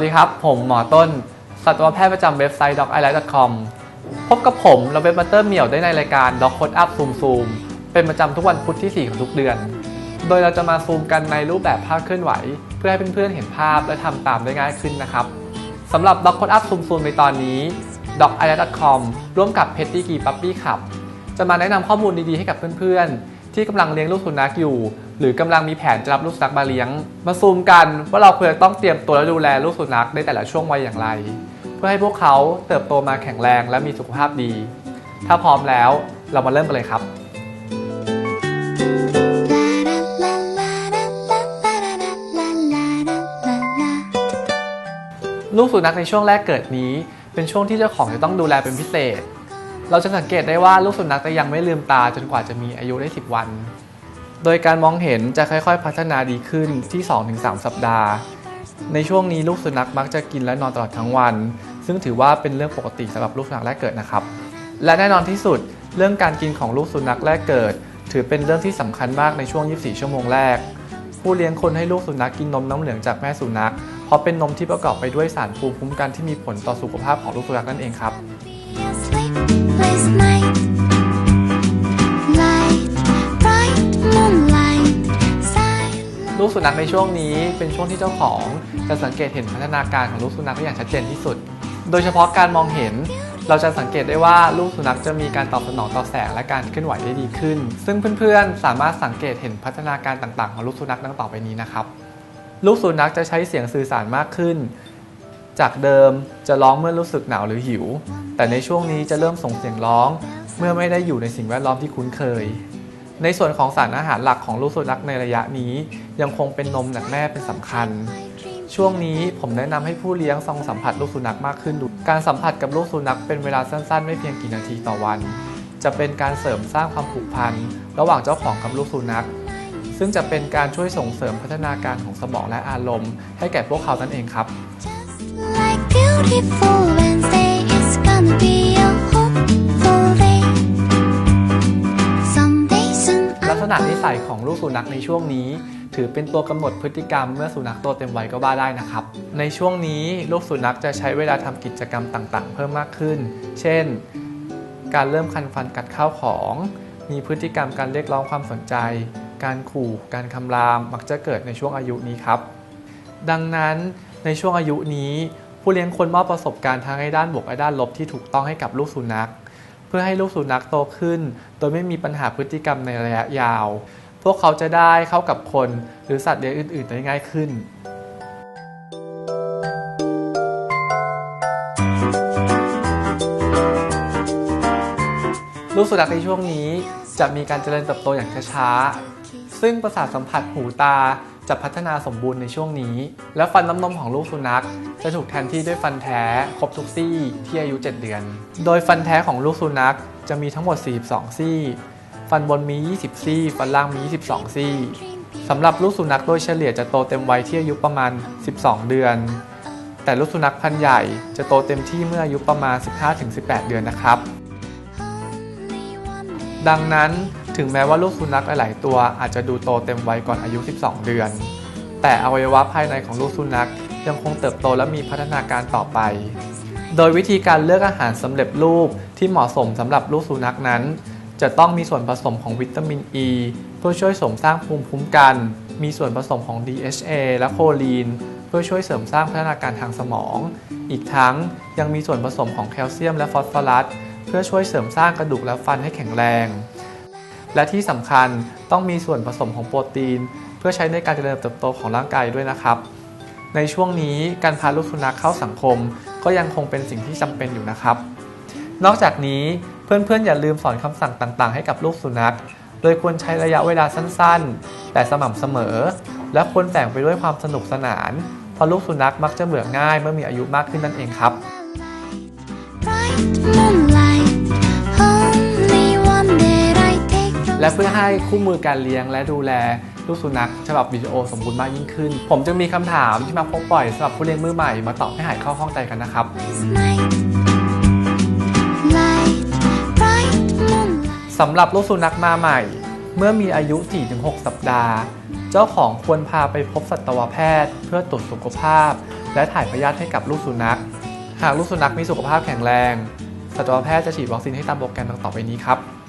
สวัสดีครับ ผมหมอต้น สัตวแพทย์ประจำเว็บไซต์ docile.com พบกับผมและเว็บมาเตอร์เหมี่ยวได้ในรายการ Doc Code Up Zoom Zoom เป็นประจำทุกวันพุธที่ 4 ของทุกเดือน โดยเราจะมาซูมกันในรูปแบบภาพเคลื่อนไหว เพื่อให้เพื่อนๆเห็นภาพและทำตามได้ง่ายขึ้นนะครับสำหรับ Doc Code Up Zoom Zoom ในตอนนี้ docile.com ร่วมกับ Petty Key Puppy Club จะมาแนะนำข้อมูลดีๆให้กับเพื่อนๆ ที่กำลังเลี้ยงลูกสุนัขอยู่ หรือกำลังมีแผนจะรับลูกสุนัขมาเลี้ยง มาซูมกันว่าเราควรจะต้องเตรียมตัวและดูแลลูกสุนัขในแต่ละช่วงวัยอย่างไร เพื่อให้พวกเขาเติบโตมาแข็งแรงและมีสุขภาพดี ถ้าพร้อมแล้วเรามาเริ่มกันเลยครับลูกสุนัขในช่วงแรกเกิดนี้ เป็นช่วงที่เจ้าของจะต้องดูแลเป็นพิเศษ เราจะสังเกตได้ว่าลูกสุนัขจะยังไม่ลืมตาจนกว่าจะมีอายุได้ 10 วัน โดยการมองเห็นจะค่อยๆ พัฒนาดีขึ้นที่ 2-3 สัปดาห์ ในช่วงนี้ลูกสุนัขมักจะกินและนอนตลอดทั้งวัน ซึ่งถือว่าเป็นเรื่องปกติสำหรับลูกสุนัขแรกเกิดนะครับ และแน่นอนที่สุดเรื่องการกินของลูกสุนัขแรกเกิด ถือเป็นเรื่องที่สำคัญมากในช่วง 24 ชั่วโมงแรก ผู้เลี้ยงคนให้ลูกสุนัขกินนมน้ำเหลืองจากแม่สุนัขเพราะเป็นนมที่ประกอบไปด้วยสารภูมิคุ้มกันที่มีผลต่อสุขภาพของลูกสุนัขนั่นเองครับ ลูกสุนัขในช่วงนี้เป็นช่วงที่เจ้าของจะสังเกตเห็นพัฒนาการของลูกสุนัขได้อย่างชัดเจนที่สุด โดยเฉพาะการมองเห็น เราจะสังเกตได้ว่าลูกสุนัขจะมีการตอบสนองต่อแสงและการเคลื่อนไหวได้ดีขึ้น ซึ่งเพื่อนๆ สามารถสังเกตเห็นพัฒนาการต่างๆ ของลูกสุนัขดังต่อไปนี้นะครับ ลูกสุนัขจะใช้เสียงสื่อสารมากขึ้น จากเดิมจะร้องเมื่อรู้สึกหนาวหรือหิว แต่ในช่วงนี้จะเริ่มส่งเสียงร้อง เมื่อไม่ได้อยู่ในสิ่งแวดล้อมที่คุ้นเคย ในส่วนของสารอาหารหลักของลูกสุนัขในระยะนี้ ยังคงเป็นนมจากแม่เป็นสำคัญ ช่วงนี้ผมแนะนำให้ผู้เลี้ยงซองสัมผัสลูกสุนัขมากขึ้นดูการสัมผัสกับลูกสุนัขเป็นเวลาสั้นๆ ไม่เพียงกี่นาทีต่อวัน จะเป็นการเสริมสร้างความผูกพันระหว่างเจ้าของกับลูกสุนัข ซึ่งจะเป็นการช่วยส่งเสริมพัฒนาการของสมองและอารมณ์ ให้แก่พวกเขานั่นเองครับ Like beautiful Wednesday, it's gonna be ลักษณะนิสัยของลูกสุนัขในช่วงนี้ ถือเป็นตัวกำหนดพฤติกรรมเมื่อสุนัขโตเต็มวัยก็ว่าได้นะครับ ในช่วงนี้ลูกสุนัขจะใช้เวลาทำกิจกรรมต่างๆ เพิ่มมากขึ้น เช่น การเริ่มคันฟันกัดข้าวของ มีพฤติกรรมการเรียกร้องความสนใจ การขู่ การคำราม มักจะเกิดในช่วงอายุนี้ครับ ดังนั้นในช่วงอายุนี้ ผู้เลี้ยงควรมอบประสบการณ์ทั้งในด้านบวกและด้านลบที่ถูกต้องให้กับลูกสุนัข เพื่อให้ลูกสุนัขโตขึ้น โดยไม่มีปัญหาพฤติกรรมในระยะยาว พวกเขาจะได้เข้ากับคนหรือสัตว์เลี้ยงอื่น ๆ ได้ง่ายขึ้นลูกสุนัขในช่วงนี้จะมีการเจริญเติบโตอย่างช้าๆ ซึ่งประสาทสัมผัสหูตา จะพัฒนาสมบูรณ์ในช่วงนี้ และฟันน้ำนมของลูกสุนัข จะถูกแทนที่ด้วยฟันแท้ครบทุกซี่ที่อายุ 7 เดือน โดยฟันแท้ของลูกสุนัขจะมีทั้งหมด 42 ซี่ ฟันบนมี 20 ซี่ ฟันล่างมี 22 ซี่สำหรับลูกสุนัขโดยเฉลี่ยจะโตเต็มวัยที่อายุประมาณ 12 เดือน แต่ลูกสุนัขพันธุ์ใหญ่จะโตเต็มที่เมื่ออายุประมาณ 15-18 เดือนนะครับ ดังนั้น ถึงแม้ว่าลูกสุนัขหลาย ๆ ตัวอาจจะดูโตเต็มวัยก่อนอายุ 12 เดือน แต่อวัยวะภายในของลูกสุนัขยังคงเติบโตและมีพัฒนาการต่อไป โดยวิธีการเลือกอาหารสำเร็จรูปที่เหมาะสมสำหรับลูกสุนัขนั้น จะต้องมีส่วนผสมของวิตามินอ e, ีเพื่อช่วยเสริมสร้างภูมิคุ้มกัน มีส่วนผสมของ DHA และโคลีน เพื่อช่วยเสริมสร้างพัฒนาการทางสมอง อีกทั้งยังมีส่วนผสมของแคลเซียมและฟอสฟอรัส เพื่อช่วยเสริมสร้างกระดูกและฟันให้แข็งแรง และที่สำคัญต้องมีส่วนผสมของโปรตีน เพื่อใช้ในการเจริญเติบโตของร่างกายด้วยนะครับ ในช่วงนี้การพาลูกสุนัขเข้าสังคม ก็ยังคงเป็นสิ่งที่จำเป็นอยู่นะครับ นอกจากนี้เพื่อนๆอย่าลืมสอนคำสั่งต่างๆ ให้กับลูกสุนัข โดยควรใช้ระยะเวลาสั้นๆ แต่สม่ำเสมอ และควรแต่งไปด้วยความสนุกสนานเพราะลูกสุนัขมักจะเบื่อง่ายเมื่อมีอายุมากขึ้นนั่นเองครับ Right และเพื่อให้คู่มือการเลี้ยงและดูแลลูกสุนัขฉบับวิดีโอสมบูรณ์มากยิ่งขึ้น ผมจึงมีคำถามที่มาพบบ่อยสำหรับผู้เลี้ยงมือใหม่มาตอบให้หายข้าห้องใจกันนะครับ สำหรับลูกสุนัขมาใหม่ เมื่อมีอายุ 4-6 สัปดาห์ เจ้าของควรพาไปพบสัตวแพทย์ เพื่อตรวจสุขภาพ และถ่ายพยาธิให้กับลูกสุนัข หากลูกสุนัขมีสุขภาพแข็งแรง สัตวแพทย์จะฉีดวัคซีนให้ตามโปรแกรมดังต่อไปนี้ครับ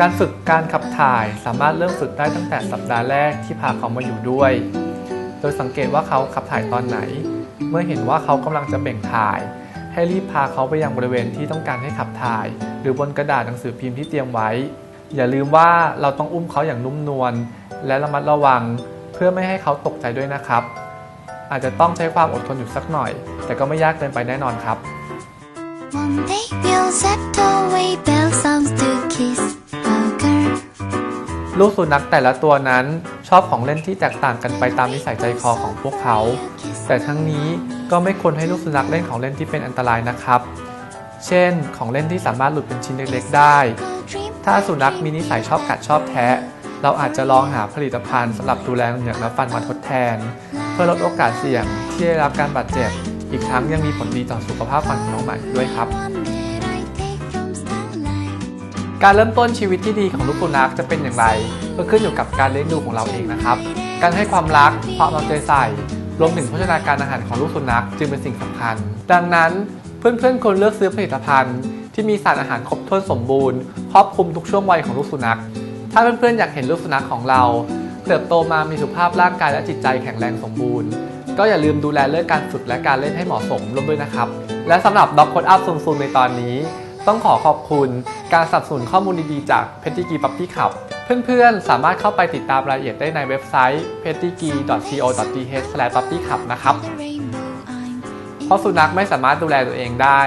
การฝึกการขับถ่ายสามารถเริ่มฝึกได้ตั้งแต่สัปดาห์แรกที่พาเขามาอยู่ด้วย โดยสังเกตว่าเขาขับถ่ายตอนไหน เมื่อเห็นว่าเขากำลังจะเบ่งถ่าย ให้รีบพาเขาไปยังบริเวณที่ต้องการให้ขับถ่าย หรือบนกระดาษหนังสือพิมพ์ที่เตรียมไว้ อย่าลืมว่าเราต้องอุ้มเขาอย่างนุ่มนวลและระมัดระวัง พื่อไม่ให้เขาตกใจด้วยนะครับ อาจจะต้องใช้ความอดทนอยู่สักหน่อย แต่ก็ไม่ยากเกินไปแน่นอนครับ One day we'll set away bell sounds to kiss a girl. ลูกสุนัขแต่ละตัวนั้นชอบของเล่นที่แตกต่างกันไปตามนิสัยใจคอของพวกเขา แต่ทั้งนี้ก็ไม่ควรให้ลูกสุนัขเล่นของเล่นที่เป็นอันตรายนะครับ เช่น ของเล่นที่สามารถหลุดเป็นชิ้นเล็กๆได้ ถ้าสุนัขมีนิสัยชอบกัดชอบแทะ เราอาจจะลองหาผลิตภัณฑ์สำหรับดูแลเหงือกและฟันมาทดแทน เพื่อลดโอกาสเสี่ยงที่ได้รับการบาดเจ็บ อีกทั้งยังมีผลดีต่อสุขภาพฟันของน้องใหมาอีกด้วยครับ การเริ่มต้นชีวิตที่ดีของลูกสุนัขจะเป็นอย่างไรก็ขึ้นอยู่กับการเลี้ยงดูของเราเองนะครับ การให้ความรักความเอาใจใส่รวมถึงโภชนาการอาหารของลูกสุนัขจึงเป็นสิ่งสำคัญ ดังนั้นเพื่อนๆควรเลือกซื้อผลิตภัณฑ์ ที่มีสารอาหารครบถ้วนสมบูรณ์ครอบคลุมทุกช่วงวัยของลูกสุนัข ถ้าเพื่อนๆอยากเห็นลูกสุนัขของเราเติบโตมามีสุขภาพร่างกายและจิตใจแข็งแรงสมบูรณ์ ก็อย่าลืมดูแลเรื่องการฝึกและการเล่นให้เหมาะสมร่วมด้วยนะครับ และสำหรับด็อกโคดอัพซูมซูมในตอนนี้ ต้องขอขอบคุณการสนับสนุนข้อมูลดีๆจาก p e t t i g r e Puppy Club เพื่อนๆ สามารถเข้าไปติดตามรายละเอียดได้ในเว็บไซต์ p e t t i g r e c o t h p u p p y c l u b นะครับ เพราะสุนัขไม่สามารถดูแลตัวเองได้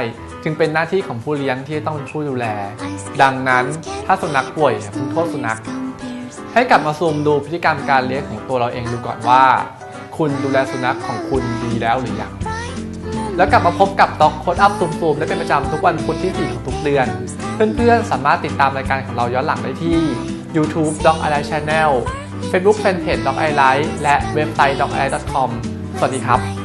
จึงเป็นหน้าที่ของผู้เลี้ยงที่ต้องเป็นผู้ดูแล ดังนั้นถ้าสุนัขป่วยอย่าเพิ่งโทษสุนัข compares ให้กลับมาซูมดูพฤติกรรมการเลี้ยงของตัวเราเองดูก่อนว่า คุณดูแลสุนัขของคุณดีแล้วหรือยังแล้วกลับมาพบกับด็อกโคดอัพซูมซูมได้เป็นประจำทุกวันพุธที่ 4 ของทุกเดือน เพื่อนๆ สามารถติดตามรายการของเราย้อนหลังได้ที่ YouTube Dog Eye Life Channel Facebook Fanpage Dog Eye Life และเว็บไซต์ dogeye.com สวัสดีครับ